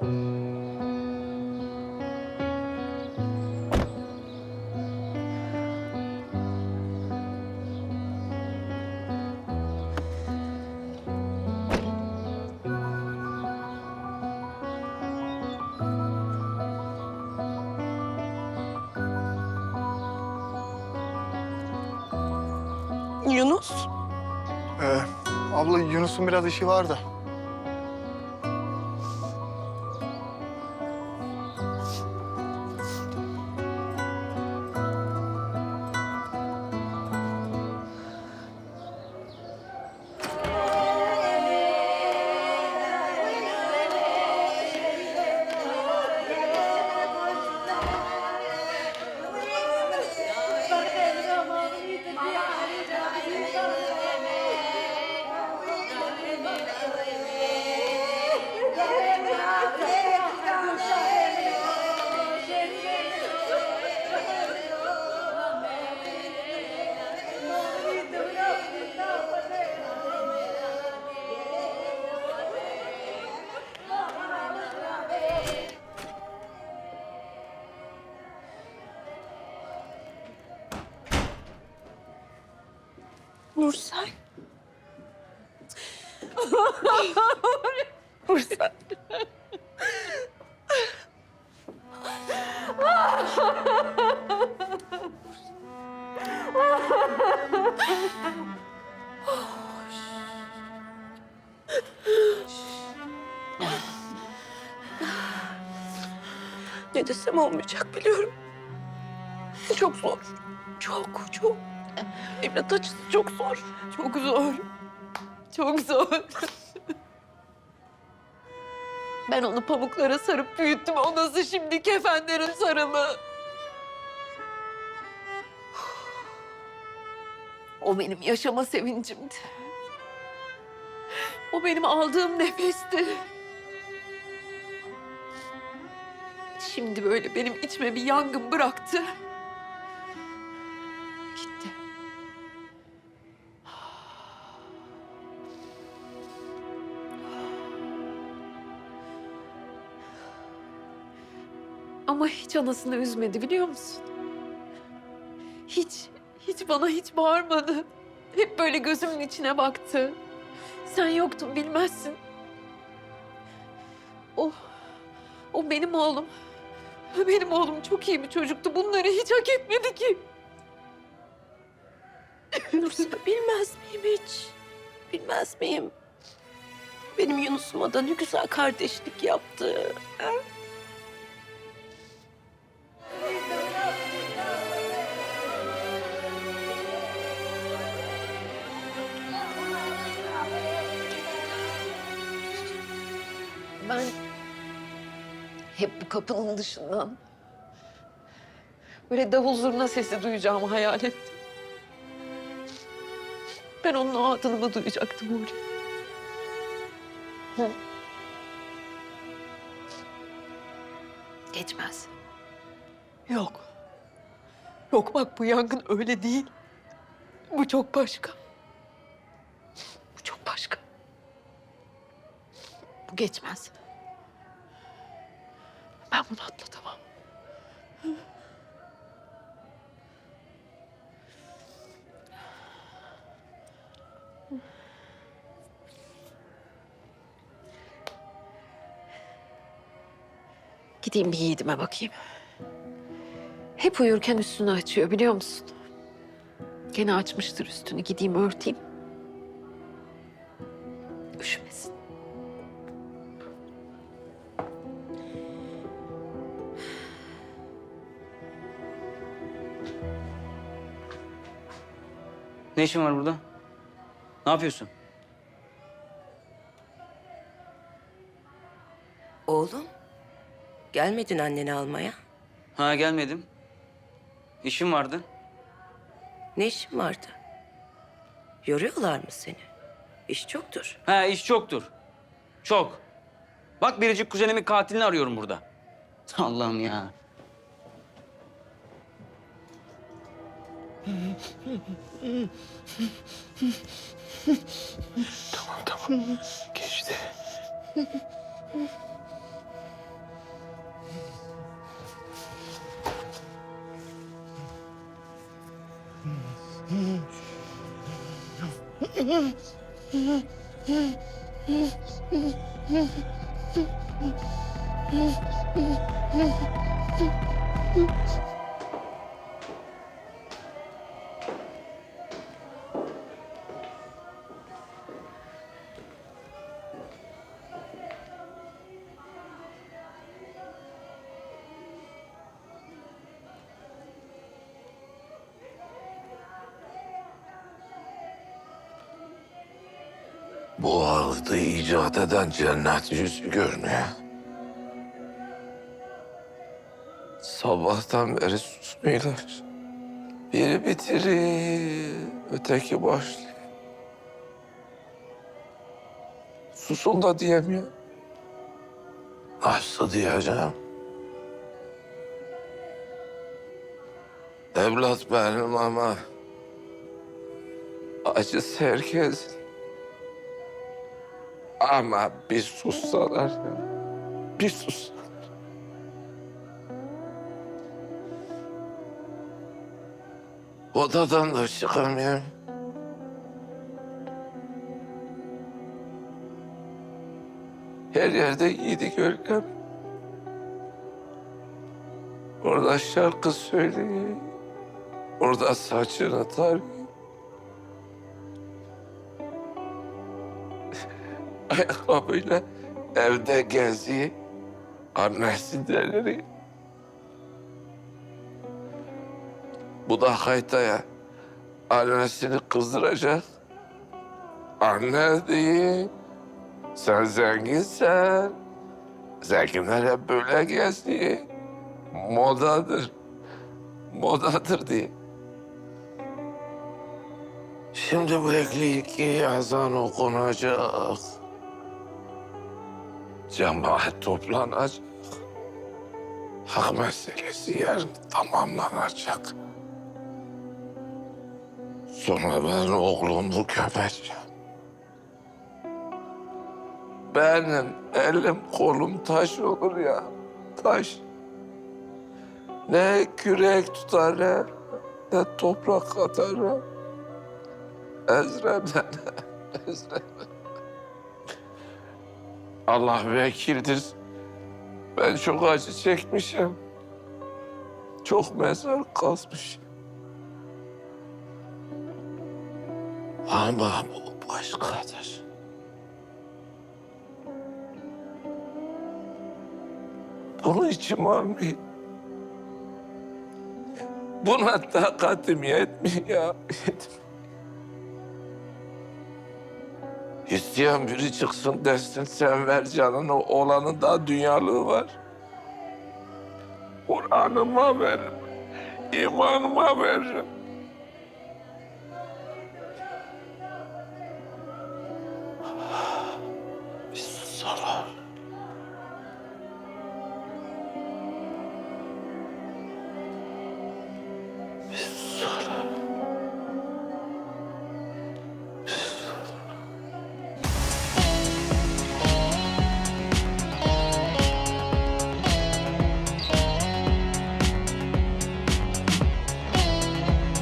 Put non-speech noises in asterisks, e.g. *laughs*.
Yunus. Ee, abla Yunus'un biraz işi var Nursel. *laughs* Nursel. Ne desem olmayacak biliyorum. Çok zor. Çok çok. Evlat acısı çok zor. Çok zor. Çok zor. Ben onu pamuklara sarıp büyüttüm. O nasıl şimdi kefenlerin sarılı? O benim yaşama sevincimdi. O benim aldığım nefesti. Şimdi böyle benim içime bir yangın bıraktı. Gitti. Ama hiç anasını üzmedi biliyor musun? Hiç, hiç bana hiç bağırmadı. Hep böyle gözümün içine baktı. Sen yoktun bilmezsin. O, o benim oğlum. Benim oğlum çok iyi bir çocuktu. Bunları hiç hak etmedi ki. Nursel bilmez miyim hiç? Bilmez miyim? Benim Yunus'uma da ne güzel kardeşlik yaptı. ha? Bu kapının dışından böyle davul zurna sesi duyacağımı hayal ettim. Ben onun o adını duyacaktım oraya. Hı. Geçmez. Yok. Yok bak bu yangın öyle değil. Bu çok başka. Bu çok başka. Bu geçmez. Bunu atlatamam. Gideyim bir yiğidime bakayım. Hep uyurken üstünü açıyor biliyor musun? Gene açmıştır üstünü. Gideyim örteyim. Ne işin var burada? Ne yapıyorsun? Oğlum, gelmedin anneni almaya. Ha gelmedim. İşim vardı. Ne işin vardı? Yoruyorlar mı seni? İş çoktur. Ha iş çoktur. Çok. Bak biricik kuzenimin katilini arıyorum burada. Allah'ım ya. Tamam tamam. Geçti. *laughs* Bu ağıtı icat eden cennet yüzü görmüyor. Sabahtan beri susmuyorlar. Biri bitirir, öteki başlıyor. Susun da diyemiyor. Nasıl diyeceğim? Evlat benim ama acısı herkesin. Ama bir sussalar ya. Bir sus. Odadan da çıkamıyorum. Her yerde yiğidi görkem. Orada şarkı söyleyeyim. Orada saçını tarayayım. Ayakkabıyla evde geziyor. Annesi deliriyor. Bu da haytaya annesini kızdıracak. Anne diye sen zenginsen. Zenginler hep böyle geziyor. Modadır. Modadır diye. Şimdi bekliyor ki yazan okunacak. Cemaat toplanacak. Hak meselesi yarın tamamlanacak. Sonra ben oğlumu köpeceğim. Benim elim kolum taş olur ya, taş. Ne kürek tutar ne, ne toprak atarım. Ezrem'den, *laughs* Ezrem. Allah vekildir. Ben çok acı çekmişim. Çok mezar kazmışım. Ama bu başkadır. Bunu içim almıyor. Buna takatim yetmiyor. Yetmiyor. İsteyen biri çıksın desin sen ver canını olanın da dünyalığı var. Kur'an'ıma veririm. imanıma veririm.